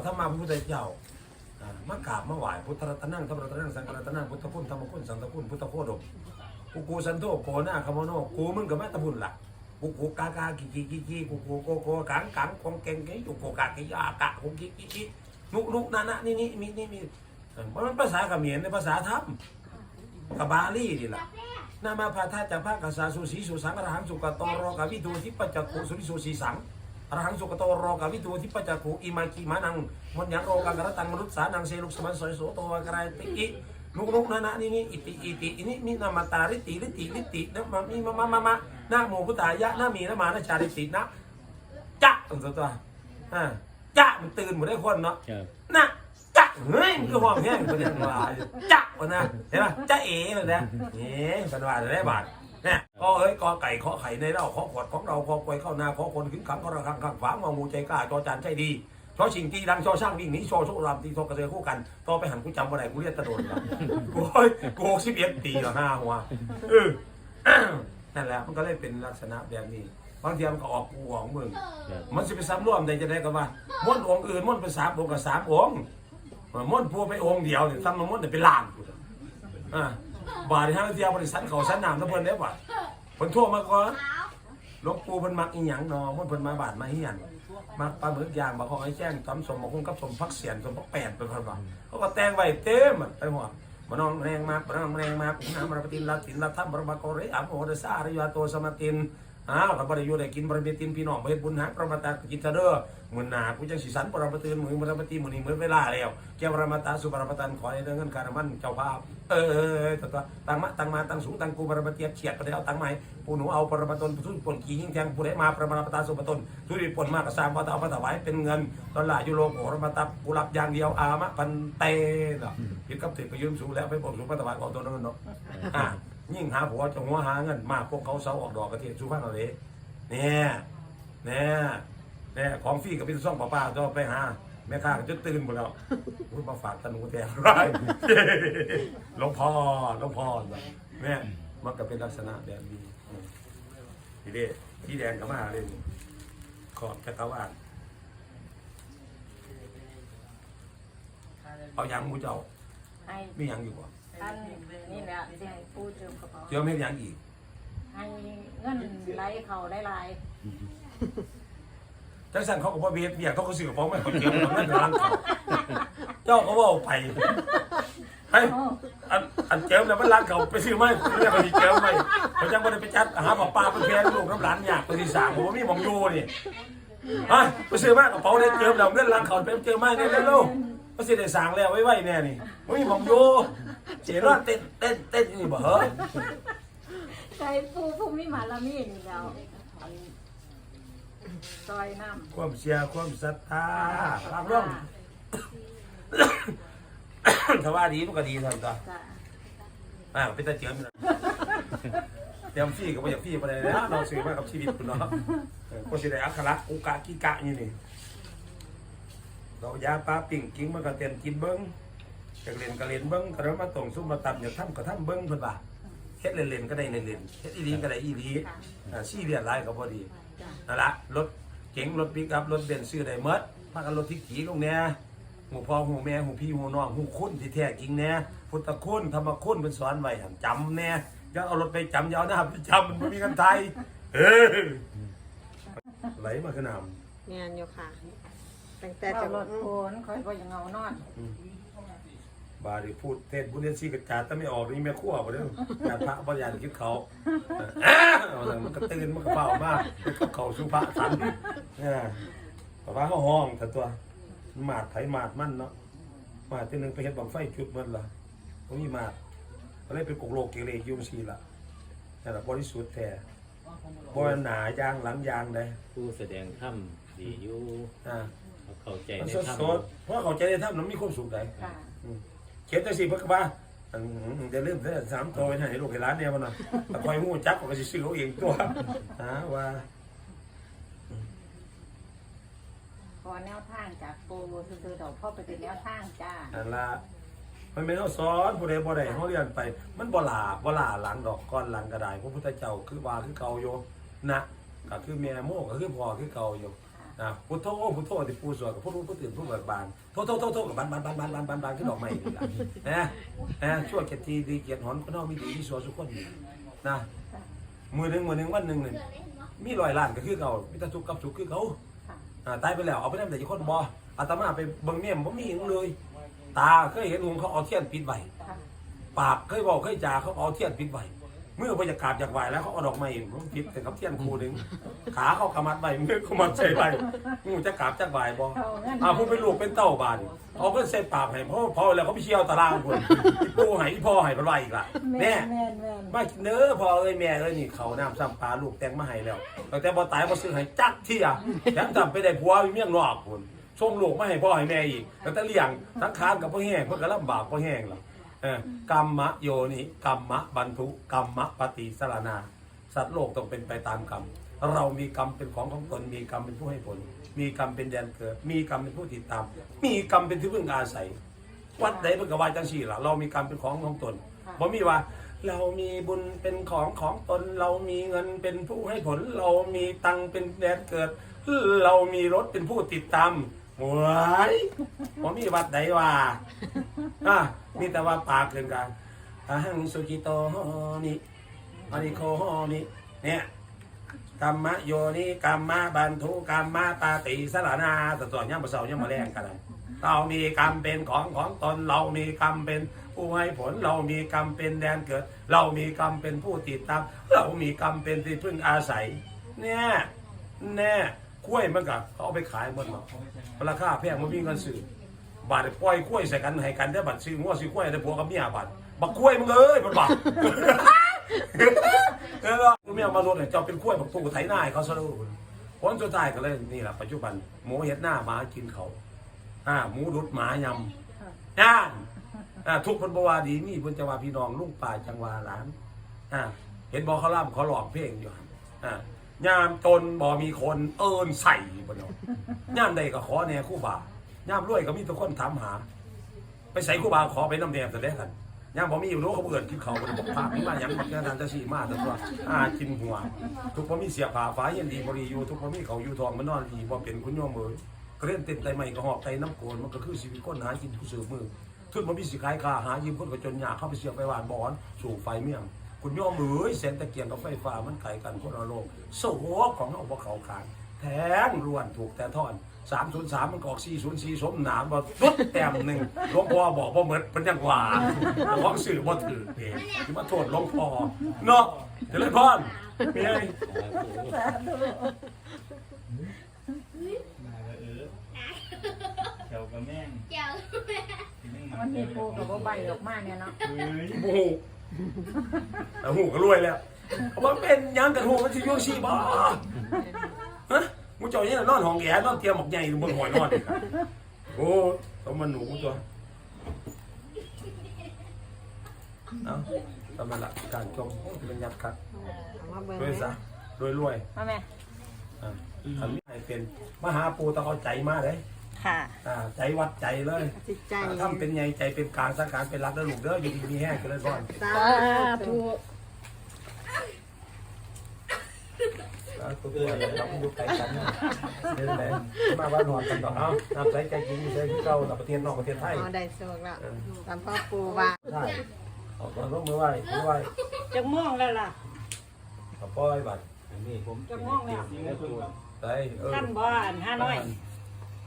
ปฐมมาพระพุทธเจ้ามากราบมาไหว้พุทธรัตนังธรรมรัตนังสังฆรัตนังพุทธคุณธรรมคุณสังฆคุณพุทธโคดมกูกูสันโตโกนาคามโนกูมึงกับแม่ตะบุญล่ะกูกูกากากิกิกิกิกูกูโกโกกังกังกงเก่งเก่งกูโกกากิยากะกูกิกิกินุนุนานะนี่นี่มีนี่มีเออมันภาษาเขมรในภาษาธรรมกับบาลีนี่แหละนามาพาทาจะพากษาสุสีสุสังอระหังสุกตโรกาวิทูทิปัจจกุสุริสุสีสัง อรหังสุกโตโรกาวิทูทิปัจจกุอิมากิมานังมันยังโรกังกระตังมนุษย์สานังเสลุกสมันสอยโสโตวากรายติอินุกนุกนานะนี่นี่อิติอิติอินี่นี่นามาตาริติริติริตินะมามีมามามามานาโมพุทธายะนามีนะมานะชาริตินะจะตัวตัวอ่าจะมันตื่นหมดได้คนเนาะครับนะจะเฮ้ยมันก็ห้องแห้งเป็นอย่างไรจะวะนะเห็นไหมจะเอ๋เลยนะนี่เป็นว่าได้บาทเนี่ย ก็เอ้ยกอไก่ขอไข่ในเราขอขวดของเราขอควยเข้านาขอคนขึ้นขังขอระคังขังฝางงองูใจกล้าจอจานใจดีชอชิงตีดังชอช่างวิ่งหนีชอโชครามตีโทกระเสือคู่กันต่อไปหันกูจำบ่ได้กูเรียกตะโดนละโอ้ยกูหกสิบเอ็ดปีละห้าหัวเออนั่นแหละมันก็เลยเป็นลักษณะแบบนี้บางทีมันก็ออกกูของมึงมันจะไปซ้ำร่วมได้จะได้ก็ว่าม้วนองค์อื่นม้วนไปสามองค์กับสามองค์ม้วนพูไปองค์เดียวเนี่ยซ้ำมาม้วนแต่เป็นล้านอ่า บาทที่ห้าเทียวบริษัทเขาชั้นนำทั้งเพิ่นได้บ่เพิ่นทั่วมาก่อนหลวงปู่เพิ่นมักอีหยังเนาะม้วนเพิ่นมาบาทมาเฮียนมักปลาหมึกย่างมาของไอ้แจ้งตำสมมาคงกับสมพักเสียนสมพักแปดเป็นพันว่าเขาก็แต่งไว้เต็มอะไปหมดมานองแรงมากมานองแรงมากอุณามรปตินลาตินลาทัมบรมโกเรอะโมเดสาริยาโตสมติน อ้าวกับบริยูได้กินบริเวตินพี่น้องเฮ็ดบุญหาประมาตากินเถอะเด้อมื้อหน้ากูจังสิสันปรมาตื่นมื้อปรมาตีมื้อนี้มื้อเวลาแล้วแก้วปรมาตาสุปรมาตันขอให้ได้เงินค่าน้ำมันเจ้าภาพเออเออตัวตัวตังมาตังมาตังสูงตังกูปรมาเตียบเฉียดไปเอาตังใหม่ผู้หนูเอาปรมาตนทุนปนขี้ยิ่งแทงผู้ใดมาปรมาตาสุปตนทุนปนมากก็สร้างบ่เอามาถวายเป็นเงินดอลลาร์ยูโรปรมาตากูรับอย่างเดียวอามะพันเตเนาะผิดกับถึงก็ยืมสูงแล้วไปบอกสูงมาถวายเอาตัวนั้นเนาะอะ ยิ่งหาผัวจะหัวหาเงินมากพวกเขาเสาออกดอกกระเทียมชูฟังเอาเลยเนี่ยเนี่ยเนี่ยของฟรีกับพี่ซ่องป้าป้าต้องไปหาแม่ค้าก็จะตื่นหมดแล้วพูดมาฝากตะหนูแทนไรหลวงพ่อหลวงพ่อเนี่ยมันก็เป็นลักษณะแบบนี้อืมทีเด็ที่แดงก็มาเลยขอบจักรวาลเอายางมูเจ้าให้มีหยังอยู่บ่ ท่านนี่แหละที่ให้ผู้เจิมกระเป๋าเจ้าไม่มีหยังอีก ให้เงินไหลเขาไหลายจังสันเขาก็บ่เบียดเบียดเขาก็ซื้อกระเป๋าไม่เขาเกี่ยวกับเงินร้านเขาเจ้าก็ว่าเอาไปให้ๆโอ้อันอันเจิมแล้วมันร้านเขาไปซื้อไม่เรียกว่าสิเจิมไม่เขาจังบ่ได้ไปจัดหาปลาปลาไปแพนลูกน้ำหลานอยากไปสิสร้างผมว่ามีหมองอยู่นี่ฮะไปซื้อมากระเป๋าได้เจิมแล้วเงินร้านเขาไปเจิมไม่ได้แล้วลูกก็สิได้สร้างแล้วไว้ไว้แน่นี่บ่มีหมองอยู่ เสียรอดเต้นเต้นเต้นนี่บ่เหรอใจผู้ผู้มีหมาละมีนี่แล้วอันซอยน้ำความเชื่อความศรัทธารับร่องถ้าว่าดีมันก็ดีท่านต่อจ้ะอ่าเป็นตาเจียมนะเตรียมฟี่กับว่าอยากฟี่ไปเลยนะเราสื่อมากับชีวิตคุณเนาะเออก็สิได้อัคระอุกะกิกะนี่นี่เรายาปลาปิ่งกิ้งมันก็เต็มกินเบิ้ง จากเล่นก็เล่นเบิ้งก็แล้วมาตรงซุ่มมาตับอย่าทำก็ทำเบิ้งเพิ่นว่าเฮ็ดเล่นๆก็ได้เล่นๆเฮ็ดอีดีก็ได้อีดีอ่าซี่เรียนหลายก็บ่ดีจ้ะนั่นละรถเก๋งรถปิกอัพรถเบนซ์ซื้อได้หมดพากันรถที่ขี่ลงแน่หูพ่อหูแม่หูพี่หูน้องหูคุณที่แท้จริงแน่พุทธคุณธรรมคุณเป็นสอนไว้หั่นจำแน่อยังเอารถไปจำอยาวหน้าไปจำมันไม่มีกันไทยเออไหลมาขนาดงานอยู่ค่ะตั้งแต่แต่จะรถโผนคอยก็ยังเงานอน บาดิพูดเทศบุญเรียนซีกระจาดแต่ไม่ออกนี่แม่ขั้วบ่เด้อการพระบ่ยานคิดเขาเอ้อเอาล่ะมันก็ตื่นมันก็เฝ้ามากมันก็เข้าสู่พระสันเนี่ยเพราะว่าเขาห้องแต่ตัวหมาดไผหมาดมันเนาะหมาดที่หนึงไปเฮ็ดบังไฟจุดมันล่ะบ่มีหมาดก็เลยเป็นกุกโลกเกเรอยุ่จังซี่ล่ะแต่ละบริสุทธิ์แท้บ่หนายางหลังยางได้ผู้แสดงถ้ำดีอยู่อ่าเขาเข้าใจมันในสดถ้สดๆเพราะเขาใจได้ทำมันมีความสุขได้ค่ะ เขียนแต่สิเพิ่นก็ว่าอันจะลืมแต่สามตัวไว้ให้ลูกให้หลานเนี่ยมันน่ะแต่คอยฮู้จักก็สิซื้อเอาเองตัวหาว่าขอแนวทางจากปูคือๆดอกพ่อไปเป็นแนวทางจ้าอันละมันไม่ต้องสอนผู้ใดบ่ได้เฮาเรียนไป มันบ่ลาบ่ลาหลังดอกก้อนหลังก็ได้พระพุทธเจ้าคือว่าคือเก่าอยู่นะก็คือแม่โมก็คือพ่อคือเก่าอยู่ นะพุทโธพุทโธที่ปูสวดกับผู้รู้ผู้ตื่นผู้เบิกบานโทษโทษโทษโทษกับบานบานบานบานบานบานบานขึ้นดอกไม้นี่ล่ะนะนะช่วยเกียรติดีเกียรติหอนก็น้องมีดีที่สวดทุกคนนี่นะมือหนึ่งมือหนึ่งวันหนึ่งเนี่ยมีร้อยล้านก็คือเขามีแต่ทุกข์กับสุขคือเขาอ่าตายไปแล้วเอาไปทำแต่ยี่คนบออาตมาไปเบิ่งเนี่ยผมมีหยังเลย ตาเคยเห็นลุงเขาเอาเทียนปิดไว้ปากเคยบอกเคยจ่าเขาเอาเทียนปิดไว้ มื่อไปจะกราบจากไหวแล้วเขาเอาดอกไม้ผมปิดแต่กับเทียนคูหนึ่งขาเขากำมัดไว้มือเขามัดใส่ไว้งูจะกราบจากไหวบอเขางั้นอ่าผู้เป็นลูกเป็นเต้าบานเอาก็ใส่ปากให้พ่อพ่อแล้วเขาไปเชี่ยวตารางคนอีปูให้อีพ่อให้ไปไว้อีกล่ะแม่แน่นแม่นแม่นมาเนื้อพ่อเอ้ยแม่เอ้ยนี่เขาน้ำซ้ำปลาลูกแตงมาให้แล้วตั้งแต่บ่ตายบ่ซื้อให้จักเที่ยยังจำไปได้ผัวมีเมียงนอกคนส่งลูกมาให้พ่อให้แม่อีกแล้วแต่เลี้ยงทั้งคานกับพ่อแห้งเพิ่นก็ลำบากพ่อแห้งล่ะเออ กรรมะโยนิกรรมะบรรทุกรรมะปฏิสารนา สัตว์โลกต้องเป็นไปตามกรรม เรามีกรรมเป็นของของตน มีกรรมเป็นผู้ให้ผล มีกรรมเป็นแดนเกิด มีกรรมเป็นผู้ติดตาม มีกรรมเป็นที่พึ่งอาศัย วัดใดเพิ่นก็ว่าจังซี่ล่ะ เรามีกรรมเป็นของของตนบ่มีว่าเรามีบุญเป็นของของตน เรามีเงินเป็นผู้ให้ผล เรามีตังค์เป็นแดนเกิด เรามีรถเป็นผู้ติดตาม หวยบ่มีวัดใดว่าอะมีแต่ว่าปากเกินกันอะหังสุกิโตนิอานิโคนิเนี่ยกรรมะโยนิกรรมะบันทุกรรมะปาติสรนาต่ตัวย่ำมาเสาย่ำมาแรงกันเลยเรามีกรรมเป็นของของตนเรามีกรรมเป็นผู้ให้ผล เรามีกรรมเป็นแดนเกิด เรามีกรรมเป็นผู้ติดตาม เรามีกรรมเป็นที่พึ่งอาศัย เนี่ยแน่ กล้วยมันก็เขาเอาไปขายหมดหรอกราคาแพงมันมีเงินซื้อบาทปล่อยกล้วยใส่กันให้กันได้บัตรซื้องัวซื้อกล้วยได้ผัวกับเมียบัตรบักกล้วยมึงเอ้ยมันบักเออเมียมาลดเนี่ยเจ้าเป็นกล้วยบักตู้ไถหน้าให้เขาซะดูผลสุดท้ายก็เลยนี่แหละปัจจุบันหมูเห็ดหน้าหมากินเขาอ่าหมูดุดหมายำย่านอ่าทุกคนบวาดีนี่เพิ่นจะว่าพี่น้องลุงป่าจังหวาหลานอ่าเห็นบอกเขาล่ำเขาหลอกเพลงอยู่หั่นอ่า ยามจนบ่มีคนเอินใส่บ่เนาะยามใดก็ขอแน่คู่บ่ายามรวยก็มีทุกคนถามหา ไปใส่คู่บ่าขอไปน้ำแดงแต่แรกกันยามบ่มีอยู่รู้เขาเบื่อกินเขาบ่ได้บอกพามีมาหยังบักแค่นั้นจะสีมาแต่ว่าอากินหัว ทุกบ่มีเสียผาฟ้าเย็นดีบ่ดีอยู่ทุกบ่มีเขาอยู่ทองมันนอนดีบ่เป็นคุณโยมเอ้ยก็เล่นเต้นไตใหม่ก็หอบไตน้ำโกนมันก็คือชีวิตคนหากินผู้สืบมือทุนบ่มีสิขายคาหายืมคนก็จนยากเข้าไปเสียไปหวานบอน สู่ไฟเมี่ยง คุณโยมเอ้ยแสงตะเกียงกับไฟฟ้ามันไกลกันคนละโลกโซ่ของเฮาบ่เข้าขานแทงรวนถูกแต่ท่อน303มันก็ออก404สมหนามบ่ตุ๊ดแต้มหนึงหลวงพ่อบอกบ่เหมือนเพิ่นยังว่าของสื่อบ่ถือเองสิมาโทษหลวงพ่อเนาะเจริญพรเมียสาธุมาแล้วเออเจ้ากับแม่งเจ้าที่แม่งมาวันนี้ปูกับบ่ใบออกมาเนี่ยเนาะเฮ้ยโอ้โห แต่หูก็รวยแล้วเขาบอกเป็นหยังกันหูมันสิอยู่ชีบ่ฮะมูเจ้าเนี่ยนอนห้องแอร์นอนเตรียมหมอกใหญ่บนหัวนอนนี่ครับโอ้ต้องมันหนูตัวเอาทำไมล่ะการจมเป็นยัดคัดเอามาเบิ่งรวยซะรวยรวยมาแม่อ่าทำให้เป็นมหาปูต้องเอาใจมาเลย ค่ะ อ่าใจวัดใจเลยจิตใจ อ่าทำเป็นไงใจเป็นกลางสังการเป็นรักแล้วลูกเด้ออยู่ดีมีแห้งกันเลยก่อนสาธุแล้วตัวเองเราอยู่ไกลกันนะเดินไปมาบ้านนอนกันต่อเอาน้ำใสใจจริงใช้ที่เก่าเราประเทศนอกประเทศไทย เอาได้โชคแล้วตามพ่อปูว่า ใช่เอาตอนร่วมมือไหว้มือไหว้จักม่วงแล้วล่ะขอป้อยบัตรนี่ผมจักม่วงแล้วนี่ก็คือว่าไปเออท่านบ่อันห้าน้อย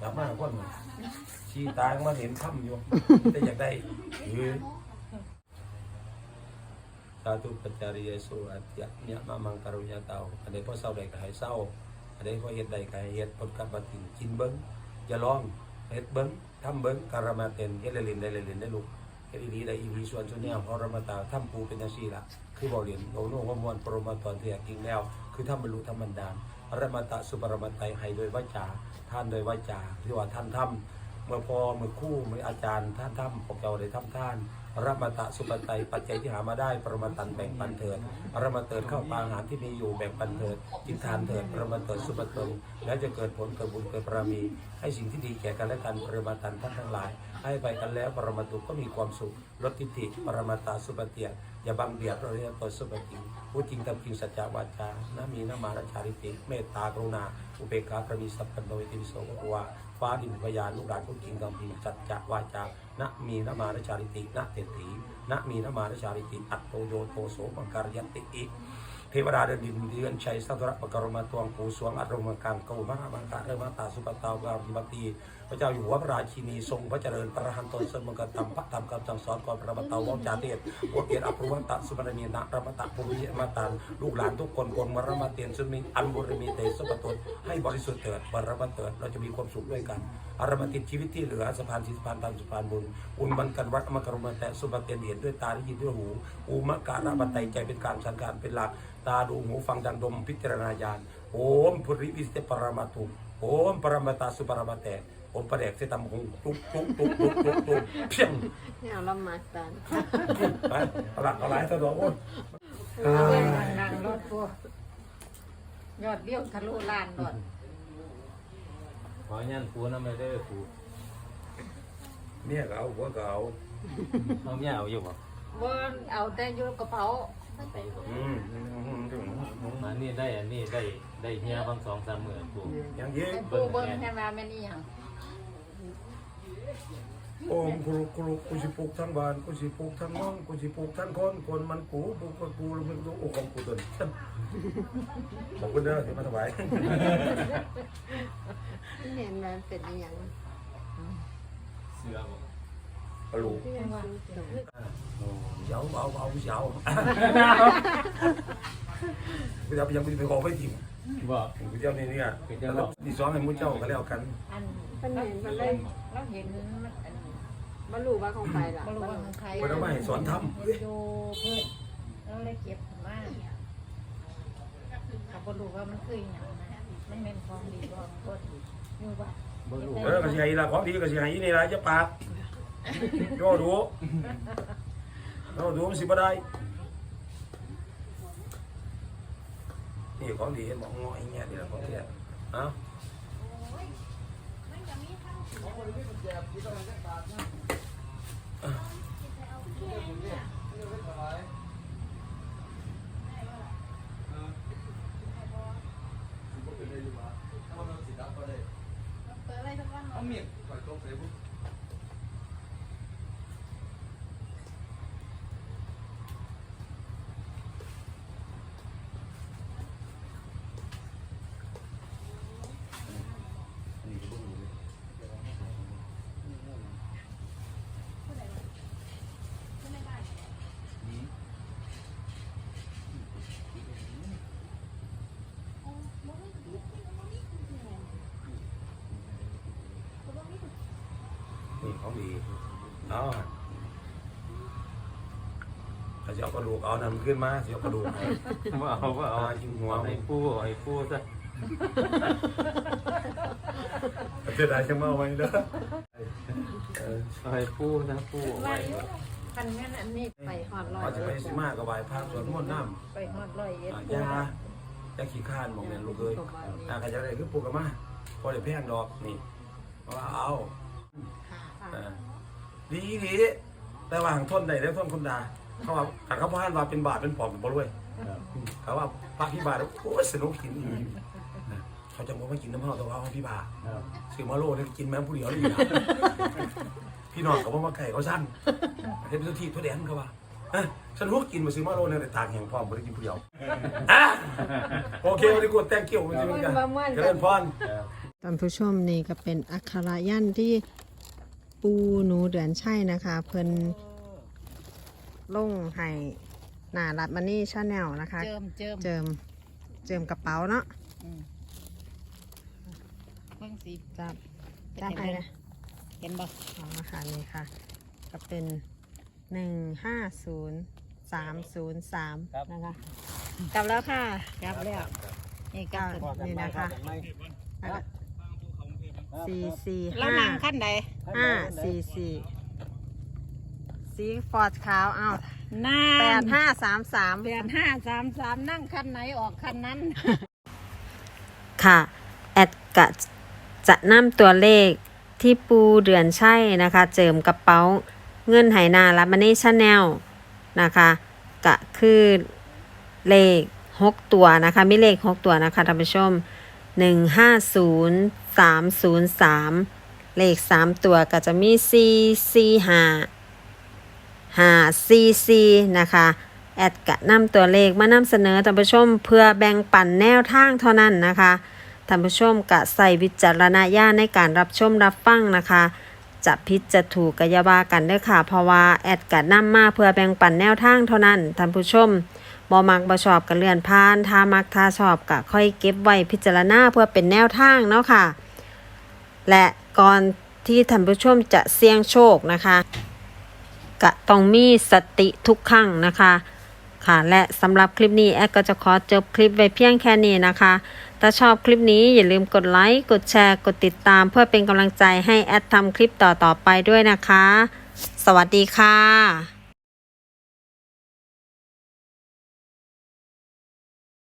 จับมาคนชี้ตางมาเห็นถ้ำอยู่ แต่อยากได้ยืนสาธุปัจจาริยสุอัตยะเนี่ยมามังการุญญาเตาอันนี้พอเศร้าใดก็ให้เศร้าอันนี้พอเฮ็ดใดก็ให้เฮ็ดผลกับปฏิกินเบิ้งอย่าร้องเฮ็ดเบิ้งทำเบิ้งการมาเต็นเฮ็ดเล่นๆได้เล่นๆได้ลูกเฮ็ดดีๆได้อีดีส่วนส่วนเนี้ยพอรมาตาทำปูเป็นอาชีพละคือบ่เรียนโนโน่มวนปรมาตอนเทียจริงแล้ว คือทำบรรลุธรรมบันดาล อรมาตะสุปรมาไตให้โดยวาจาท่านโดยวาจาที่ว่าท่านทำเมื่อพอเมื่อคู่เมื่ออาจารย์ท่านทำพวกเราได้ทำท่านอรมตะสุปไตยปัจจัยที่หามาได้ปรมาตันแบ่งปันเถิดอรมเติดเข้าปาอาหารที่มีอยู่แบ่งปันเถิดกินทานเถิดปรมาเติดสุปตนแล้วจะเกิดผลเกิดบุญเกิดบามี ให้สิ่งที่ดีแก่กันและกันปรมาตันท่านทั้งหลาย ให้ไปกันแล้วปรมาตุก็มีความสุขลดทิฏฐิปรมาตาสุปเตีย อย่าบังเบียดเราเรียกตัวสุปติพูดจริงทำจริงสัจจะวาจานะมีนะมาราชาริติเมตตากรุณา อุเบกขาประมีสัพพันโนติวิโสภควาฟ้าดินพยานลูกหลานพูดจริงทำจริงสัจจะวาจานะมีนะมาราชาริตินะเตตินะมีนะมาราชาริติอัตโตโยโตโสมังการยติอิ เทวดาเดินดินเดือนชัยสัตระปกรมาตวงปูสวงอารมณ์กังกวมหามังกะเรมาตาสุปตาวามิมตีพระเจ้าอยู่หัวพระราชินีทรงพระเจริญประหันตนสมกตัมพระธรรมคำสั่งสอนก่อนพระบัตาวงจาเทศวเกียรติอภรวันตะสุบรณีนะระมตะปุริยมาตันลูกหลานทุกคนคนมรมาเตียนสุมีอันบุริมีเตสุปตนให้บริสุทธิ์เถิดบรมาเถิดเราจะมีความสุขด้วยกันอารมติดชีวิตที่เหลือสะพานสิสะพานตามสะพานบุญอุนบันกันวัดมกรมาแต่สุปเตียนเห็นด้วยตาได้ยินด้วยหูอุมการะบัตไตใจเป็นการสังการเป็นหลักตาดูหูฟังดังดมพิจารณาญาณโอมพุริวิสเตปรมาตุโอมปรมาตาสุปรมาแต่โอมประเดกเสตำหงตุกตุกตุกตุกตุกตุกเพียงเนี่ยเรามาตันไปเอาละเอาหลายตัวดอกโอ้ยเรื่องดังๆรถปูยอดเบี้ยวทะลุล้านรถขอยันปูน้ำไม่ได้อปูเนี่ยก็เอาหัวก็เอาเอาเมียเอาอยู่บ่บ่เอาแต่อยู่กระเป๋า อืมมานี่ได้อันนี้ได้ได้เฮียบางสองสามหมื่นปูอย่างนี้ให้ปูเบิ่งให้ว่าแม่นอีหยังโอมครูครูกูสิปลูกทั้งบ้านกูสิปลูกทั้งน้องกูสิปลูกทั้งคนคนมันกูปลูกกับกูแล้วมึงต้องโอ้ของกูตนขอบคุณเด้อที่มาถวายเห็นมันเป็นอหย่างเสื้อบ่กระ ลูกที่ยังว่าเดี๋ยวเอาเอาผู้เช้าผู้เช้ายังไม่ไปขอไปจริงบ่ผู้เจ้านี่เนี่ยแล้วที่สองให้มุ้เจ้าก็แล้วกันอันเป็นเห็นมันเลยเราเห็นมันอันบรรลุว่าของไปล่ะบ่รู้ว่าของใครไม่ต้องมาให้สอนทเห็นอยู่เพิ่นเราเลยเก็บมาถ้าบ่รู้ว่ามันคือหยังนะมันเป็นของดีบ่มันก็อยู่ว่าบ่รู้ำเออกระเสียละของดีกระเสียนี่ละจะปาก โยดูโยดูมันสิบ่ได้ นี่ของดีเห็นบอกงอไอ้เงี้ยนี่แหละของดีเอ้านี่ของดี เอาถ้าจะเอากระดูกเอานำขึ้นมาจะเอากระดูกเอาบ่เอาบ่เอาอ่ายิงหัวเอาให้ปูเอาให้ปูซะเสียดายจังมาเอาไว้เด้อเออเอาให้ปูนะปูเอาว่ไว้คันแม่นอันนี้ไปหอดลอยว่าจะไปสิมากับไหวพระสวดมนต์น้ไปฮอดร้อยเอ็ดอ่าปูยาจะขี้ข้านบอกเนี่ยลูกเอ้ยอ่าใครจะได้คือปลูกกันมาพอได้แพงดอกนี่เพราะว่าเอา อ่าดีดีแต่ว่าหังทนได้แล้วทนคนด่าเขาว่าถ้าเขาพานว่าเป็นบาทเป็นปอบเป็นบ่รวยครับเขาว่าพระพี่บาทโอ้ยสนุกกินอีหลีนะเขาจะบอกว่ากินน้ำมันแต่ว่าเอาพี่บาทครับซื้อมาโลนึงกินแม่งผู้เดียวเลยนะพี่น้องเขาบอกว่าไก่เขาสั้นเทปสุทีทั่วแดนเขาว่าเอ้ยฉันรู้กินมาซื้อมาโลนึงแต่ตากแห่งพร้อมไม่ได้กินผู้เดียวอะโอเควันนี้กูแตงเกี่ยวมันจะเป็นกันเจริญพรครับท่านผู้ชมนี่ก็เป็นอักขระยันต์ที่ ปูหนูเดือนใช่นะคะ เพิ่นลงให้หน้ารัดมันนี่ชาแนลนะคะ เจิมเจิมเจิมเจิมกระเป๋าเนาะเบิ่งสิจับจับไปนะเห็นบ่เอาละค่ะนี่ค่ะ ก็เป็นหนึ่งห้าศูนย์สามศูนย์สามนะคะกลับแล้วค่ะกลับแล้วนี่กก็ลับนี่นะคะแล้วก็ สี่สี่แล้วห้านั่งขั้นใดห้าสี่สี่สีฟอร์ดขาวอ้าวน่าแปดห้าสามสามแปดห้าสามสามนั่งคันไหนออกคันนั้น ค่ะ แอดกะจะนำตัวเลขที่ปูเดือนใช่นะคะ เจิมกระเป๋าเงินไหนารับมันนี่ชาแนลนะคะกะคือเลข6ตัวนะคะ มีเลข6ตัวนะคะท่านผู้ชม 150 303เลข3ตัวก็จะมี4 4 5 5 4 4นะคะแอดกะนำตัวเลขมานำเสนอท่านผู้ชมเพื่อแบ่งปันแนวทางเท่านั้นนะคะท่านผู้ชมกะใส่วิจารณญาณในการรับชมรับฟังนะคะ จะผิดจะถูกกะอยาบากันเด้อค่ะ เพราะว่าแอดกะนำมาเพื่อแบ่งปันแนวทางเท่านั้นท่านผู้ชม บ่มักบ่ชอบกะเลื่อนผ่านถ้ามักถ้าชอบกะค่อยเก็บไว้พิจารณาเพื่อเป็นแนวทางเนาะค่ะ และก่อนที่ท่านผู้ชมจะเสี่ยงโชคนะคะกะต้องมีสติทุกครั้งนะคะค่ะ และสำหรับคลิปนี้แอดก็จะขอจบคลิปไว้เพียงแค่นี้นะคะ ถ้าชอบคลิปนี้อย่าลืมกดไลค์ กดแชร์ กดติดตาม เพื่อเป็นกำลังใจให้แอดทำคลิปต่อๆไปด้วยนะคะ สวัสดีค่ะ